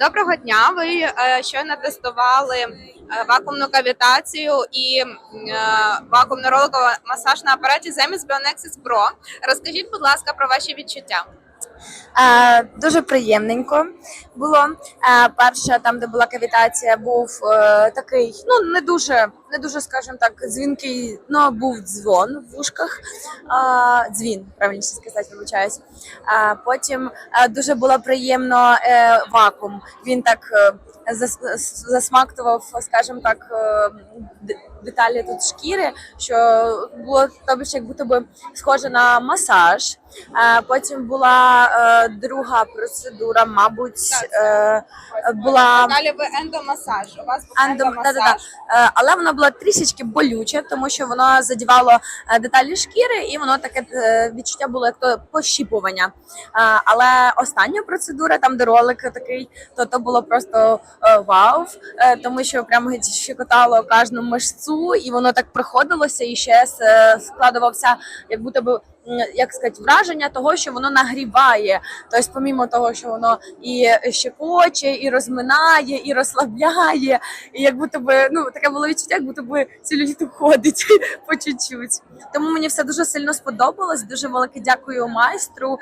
Доброго дня. Ви е, щойно тестували е, вакуумну кавітацію і е, вакуумно роликовий масаж на апараті Zemis Bionexis Pro. Розкажіть, будь ласка, про ваші відчуття. Дуже приємненько було. Перше, там, де була кавітація, був е, такий, ну не дуже, не дуже, скажімо так, дзвінкий, ну був дзвон в вушках. Дзвін, правильніше сказати, вибачаюсь. Потім е, дуже було приємно е, вакуум. Він так зас- засмактував, скажімо так, деталі тут шкіри, що було тобі як будто би схоже на масаж. Е, Потім була е, друга процедура, мабуть, е, була Далі ви ендомасаж. У вас був Ендом- ендомасаж. да-да-да. Е, але вона була трішечки болюче, тому що воно задівало е, деталі шкіри, і воно таке е, відчуття було як то пощіпування. Е, Але остання процедура, там де ролик такий, то то було просто е, вау, е, тому що прямо щекотало кожну мишцю, і воно так приходилося і ще складувався, як будто би. Як сказати, враження того, що воно нагріває. Тобто, помімо того, що воно і щекоче, і розминає, і розслабляє, і як будто би ну таке було відчуття, як будто би цілюліт ходить по чуть-чуть. Тому мені все дуже сильно сподобалось. Дуже велике дякую майстру